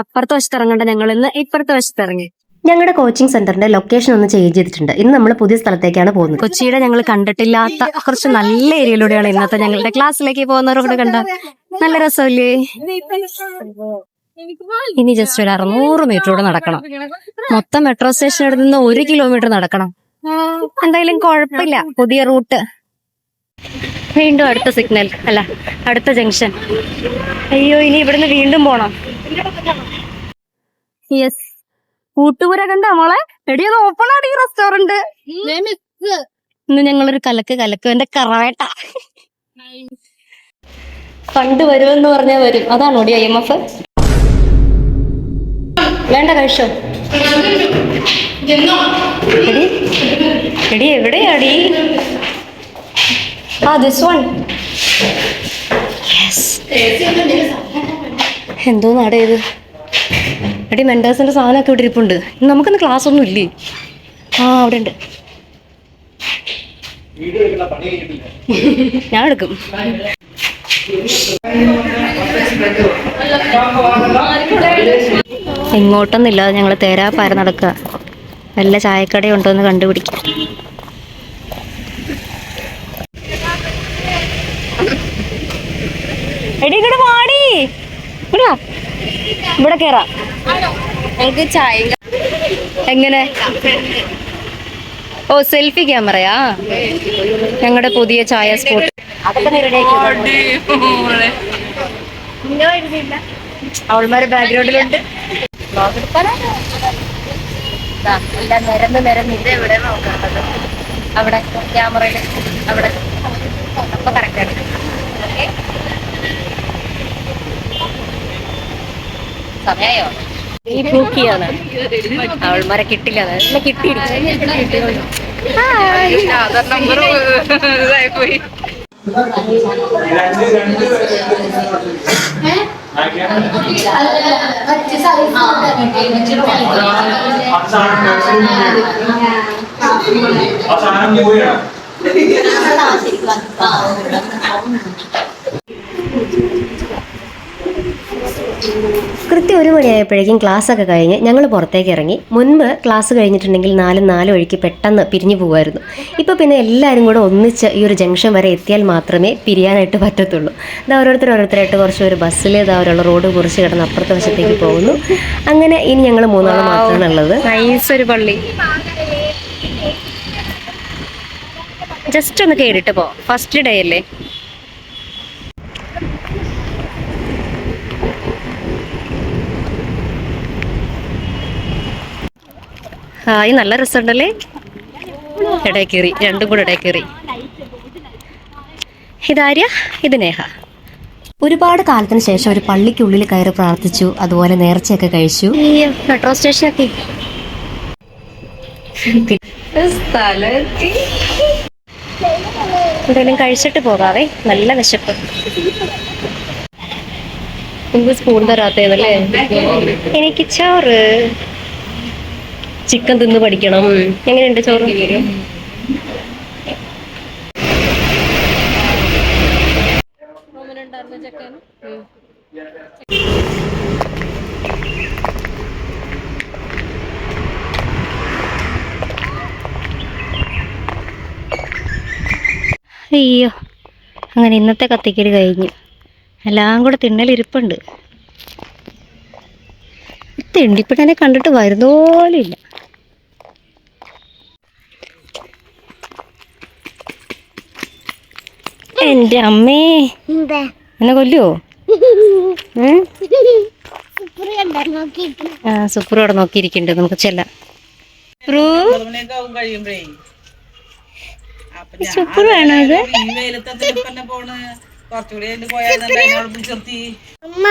അപ്പുറത്തെ വശത്ത് ഇറങ്ങണ്ട ഞങ്ങൾ ഇന്ന് ഇപ്പുറത്തെ വശത്ത് ഇറങ്ങി ഞങ്ങളുടെ കോച്ചിങ് സെന്ററിന്റെ ലൊക്കേഷൻ ഒന്ന് ചേഞ്ച് ചെയ്തിട്ടുണ്ട്. ഇന്ന് നമ്മൾ പുതിയ സ്ഥലത്തേക്കാണ് പോകുന്നത്. കൊച്ചിയുടെ ഞങ്ങൾ കണ്ടിട്ടില്ലാത്ത കുറച്ച് നല്ല ഏരിയയിലൂടെയാണ് ഇന്നത്തെ ഞങ്ങളുടെ ക്ലാസ്സിലേക്ക് പോകുന്നവരോട് കണ്ട? നല്ല രസമല്ലേ? ഇനി ജസ്റ്റ് ഒരു അറുന്നൂറ് മീറ്ററോടെ നടക്കണം. മൊത്തം മെട്രോ സ്റ്റേഷൻ സ്റ്റേഷനിൽ നിന്ന് ഒരു കിലോമീറ്റർ നടക്കണം. എന്തായാലും കുഴപ്പമില്ല. പുതിയ റൂട്ട് വീണ്ടും അടുത്ത സിഗ്നൽ അല്ല അടുത്ത ജംഗ്ഷൻ. അയ്യോ ഇനി ഇവിടുന്ന് വീണ്ടും പോണം. യെസ് കൂട്ടുപുര കണ്ട മോളെ എടിയത് ഓപ്പൺ ആണ് ഈ റെസ്റ്റോറന്റ് ഇന്ന് ഞങ്ങളൊരു കലക്ക് കലക്ക് എന്റെ കറാവേട്ട. ഫണ്ട് വരുമെന്ന് പറഞ്ഞാൽ വരും. അതാണോ ഡി ഐ എം എഫ് വേണ്ട കഴിച്ചോ. എടി എടി എവിടെയാടി? ആ ദിസ് വൺ എന്തോ നാടേ ഇത് എടി മെന്റേഴ്സിന്റെ സാധനമൊക്കെ ഇവിടെ ഇരിപ്പുണ്ട്. നമുക്കിന്ന് ക്ലാസ് ഒന്നും ഇല്ലേ? ആ അവിടെ ഉണ്ട്. ഞാൻ എടുക്കും. എങ്ങോട്ടൊന്നുമില്ലാതെ ഞങ്ങൾ തേരാപ്പാര നടക്കുക വല്ല ചായക്കടയുണ്ടോ എന്ന് കണ്ടുപിടിക്കും എടി ഇങ്ങോട്ട് പാടി ഇവിടെ വാ. ഇവിടെ കേറാം. ഞങ്ങൾക്ക് ചായ എങ്ങനെ? ഓ സെൽഫി ക്യാമറയാ? ഞങ്ങളുടെ പുതിയ ചായ സ്പോട്ട്. അവൾമാരെ ബാക്ക്ഗ്രൗണ്ടിലുണ്ട്. നിരന്ന് നിരന്ന് ഇത് എവിടെ നോക്കേണ്ടത് അവിടെ ക്യാമറയിൽ അവിടെ. അപ്പൊ കറക്റ്റ് ഓക്കെ സമയായോ? ഈ പൂക്കിയാണ്. അവൾമാരെ കിട്ടില്ല നല്ല കിട്ടിയിരിക്കും ആധാർ നമ്പർ ഇതായി പോയി അവസാനം പോവുകയാണ് കൃത്യം ഒരു മണിയായപ്പോഴേക്കും ക്ലാസ് ഒക്കെ കഴിഞ്ഞ് ഞങ്ങൾ പുറത്തേക്ക് ഇറങ്ങി. മുൻപ് ക്ലാസ് കഴിഞ്ഞിട്ടുണ്ടെങ്കിൽ നാലും നാല് വഴിക്ക് പെട്ടെന്ന് പിരിഞ്ഞു പോകുമായിരുന്നു. ഇപ്പോൾ പിന്നെ എല്ലാവരും കൂടെ ഒന്നിച്ച് ഈ ഒരു ജംഗ്ഷൻ വരെ എത്തിയാൽ മാത്രമേ പിരിയാനായിട്ട് പറ്റത്തുള്ളൂ. ഇത് ഓരോരുത്തർ ഓരോരുത്തരായിട്ട് കുറച്ച് ഒരു ബസ്സിൽ ഇത് അവരുള്ള റോഡ് കുറിച്ച് കിടന്ന് അപ്പുറത്തെ വശത്തേക്ക് പോകുന്നു. അങ്ങനെ ഇനി ഞങ്ങൾ മൂന്നാൾ മാത്രമാണ് ഉള്ളത് ഒരു പള്ളി. ജസ്റ്റ് ഒന്ന് കേട്ടിട്ട് പോ. ഫസ്റ്റ് ഡേ അല്ലേ? ഹായ് നല്ല രസമുണ്ടല്ലേ? ഇടയിൽ കയറി രണ്ടും കൂടെ ഇടയിൽ കയറി ഇതാര്യ ഇത് നേഹ. ഒരുപാട് കാലത്തിന് ശേഷം ഒരു പള്ളിക്കുള്ളിൽ കയറി പ്രാർത്ഥിച്ചു അതുപോലെ നേർച്ചയൊക്കെ കഴിച്ചു. ഈ മെട്രോ സ്റ്റേഷനൊക്കെ. എന്തെങ്കിലും കഴിച്ചിട്ട് പോകാവേ നല്ല വിശപ്പ്. നിങ്ങൾക്ക് സ്പൂൺ തരാത്തേന്നല്ലേ എനിക്ക് ചോറ്. ചിക്കൻ തിന്ന് പഠിക്കണം. എങ്ങനെയുണ്ട് ചോറ്? അയ്യോ അങ്ങനെ ഇന്നത്തെ കത്തിക്കൽ കഴിഞ്ഞു. എല്ലാം കൂടെ തിന്നലിരിപ്പുണ്ട്. തിണ്ടിപ്പിട്ടനെ കണ്ടിട്ട് വരുന്നോലില്ല എന്റെ അമ്മേ. എന്നെ കൊല്ലുവോ? ഉം? ആ സൂപ്പർ അവിടെ നോക്കിയിരിക്കുന്നുണ്ട്. നമുക്ക് ചെല്ലാം. സുപ്രു? ഇത്? അമ്മ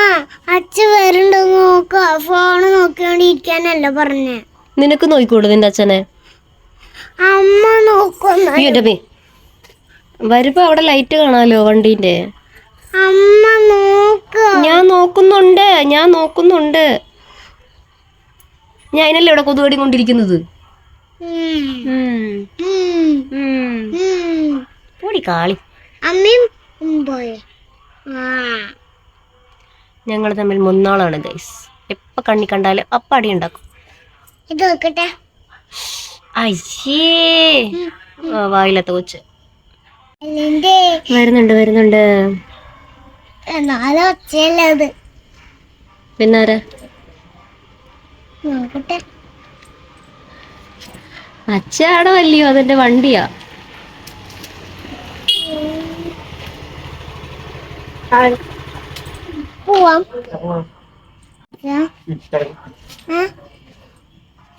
അച്ഛൻ വരുണ്ടോ നോക്ക. ഫോണ് നോക്കിക്കൊണ്ടിരിക്കാനല്ല പറഞ്ഞേ. നിനക്ക് നോക്കിക്കൂടു നിന്റെ അച്ഛനെ? അമ്മ നോക്കുന്നു വരുമ്പോ അവിടെ ലൈറ്റ് കാണാലോ വണ്ടീന്റെ? അമ്മ നോക്ക്. ഞാൻ നോക്കുന്നുണ്ട് ഞാൻ നോക്കുന്നുണ്ട്. ഞാൻ അതിനല്ലേ ഇവിടെ കൊതുകടി കൊണ്ടിരിക്കുന്നത് പോടി കാളി. അമ്മയും ഞങ്ങൾ തമ്മിൽ മുന്നാളാണ് ഗൈസ് എപ്പൊ കണ്ണി കണ്ടാലും അപ്പ അടി ഉണ്ടാക്കും. ഇത് നോക്കട്ടെ. അയ്യേ. വായിലത്തെ കൊച്ച്. വരുന്നുണ്ട് വരുന്നുണ്ട്. പിന്നാരാ? അച്ചാടോ അല്ലയോ? അതെന്റെ വണ്ടിയാ?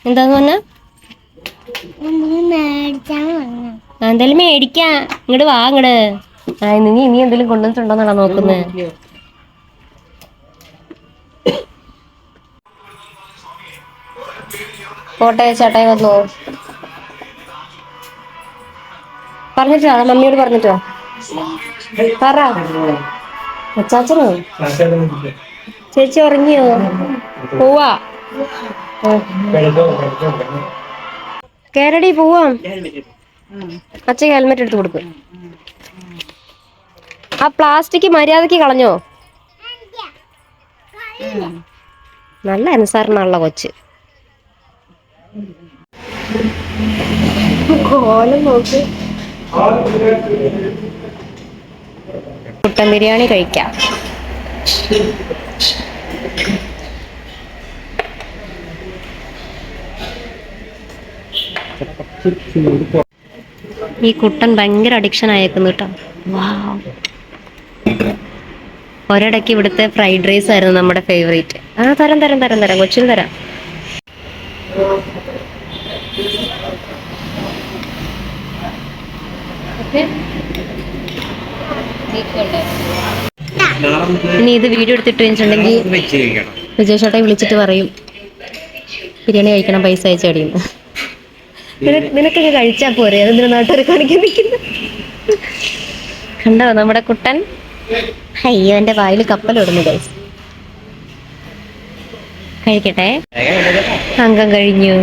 എന്താന്ന് പറഞ്ഞ? എന്തായാലും മേടിക്കാം. ഇങ്ങോട്ട് വാ ഇങ്ങട്. നീ ഇനി എന്തെങ്കിലും കൊണ്ടുവന്നിട്ടുണ്ടോന്നാണോ നോക്കുന്നത് പോട്ടെ ചേട്ടായി വന്നോ. പറഞ്ഞിട്ടോ മമ്മിയോട് പറഞ്ഞിട്ടോ. പറ. അച്ചാച്ചനോ? ചേച്ചി ഉറങ്ങിയോ? പോവാ. കേരടി പോവാം. അച്ഛൻ ഹെൽമെറ്റ് എടുത്ത് കൊടുക്കും. ആ പ്ലാസ്റ്റിക് മര്യാദയ്ക്ക് കളഞ്ഞോ? നല്ല അനുസരണമുള്ള കൊച്ച്. കോലം നോക്ക്. കുട്ടൻ ബിരിയാണി കഴിക്കാം. ഈ കുട്ടൻ ഭയങ്കര അഡിക്ഷൻ ആയേക്കുന്നു കേട്ടോ. വാവ്. ഒരിടയ്ക്ക് ഇവിടുത്തെ ഫ്രൈഡ് റൈസ് ആയിരുന്നു നമ്മുടെ ഫേവറേറ്റ് ആ തരം തരം തരം തരം കൊച്ചിന് തരാം. ഇനി ഇത് വീഡിയോ എടുത്തിട്ട് വെച്ചിട്ടുണ്ടെങ്കിൽ വിജയ് ചേട്ടായി വിളിച്ചിട്ട് പറയും. ബിരിയാണി കഴിക്കണം പൈസ അയച്ചടിയുന്നു നിനക്കൊക്കെ കഴിച്ചാ പോരെ? അതെന്തിനാ നാട്ടുകാർ കാണിക്കാൻ നിൽക്കുന്നു കണ്ടോ നമ്മുടെ കുട്ടൻ? അയ്യോ എന്റെ വായിൽ കപ്പലിടുന്നു ഗൈസ് കഴിക്കട്ടെ. അംഗം കഴിഞ്ഞു.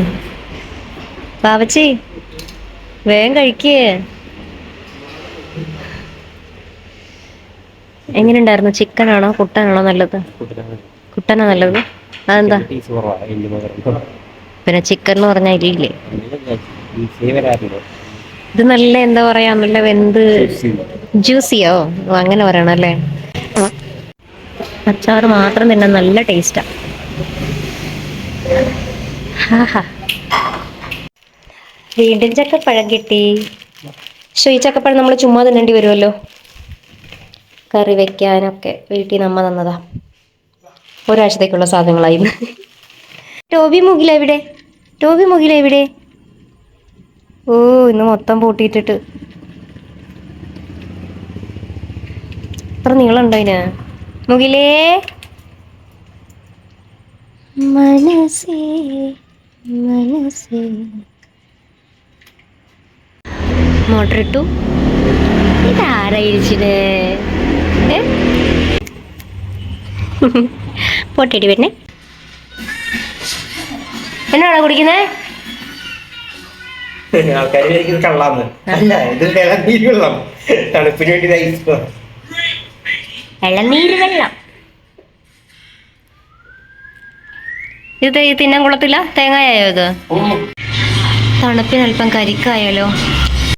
പാവച്ചി വേഗം കഴിക്കേ. എങ്ങനെയുണ്ടായിരുന്നു? ചിക്കൻ ആണോ കുട്ടനാണോ നല്ലത്. കുട്ടനാ നല്ലത്? അതെന്താ? പിന്നെ ചിക്കൻ എന്ന് പറഞ്ഞാൽ ഇല്ലേ ഇത് നല്ല എന്താ പറയാ നല്ല വെന്ത് ജ്യൂസിയോ അങ്ങനെ പറയണം അല്ലേ? അച്ചാറ് മാത്രം തന്നെ നല്ല ടേസ്റ്റാ വീണ്ടും ചക്കപ്പഴം കിട്ടി. പക്ഷേ ഈ ചക്കപ്പഴം നമ്മൾ ചുമ്മാ തിന്നേണ്ടി വരുമല്ലോ കറി വെക്കാനൊക്കെ വീട്ടിൽ നമ്മ തന്നതാ. ഒരാഴ്ചത്തേക്കുള്ള സാധനങ്ങളായിരുന്നു ടോബി മുകില എവിടെ? ടോബി മുകില എവിടെ? ഓ ഇന്ന് മൊത്തം പൂട്ടിയിട്ടിട്ട്. അത്ര നീളമുണ്ടോ അതിന്? മുകിലേ. മനസ്സേ മനസ്സേ. മോട്ടർ ഇട്ടു. ഇതാരാ ഇരിച്ചിന്? ഏ? പോട്ടേടി പെണ്ണെ എന്നാണോ കുടിക്കുന്നേ? ആൾക്കാർ വിചാരിക്കുന്നത് കള്ളാന്ന്. അല്ല ഇത് ഇളനീര് വെള്ളം. തണുപ്പിന് വേണ്ടി ഐസ് ഇളനീര് വെള്ളം. ഇത് തിന്നാൻ കൊള്ളത്തില്ല? തേങ്ങായോ ഇത്? തണുപ്പിന് അല്പം കരിക്കായാലോ?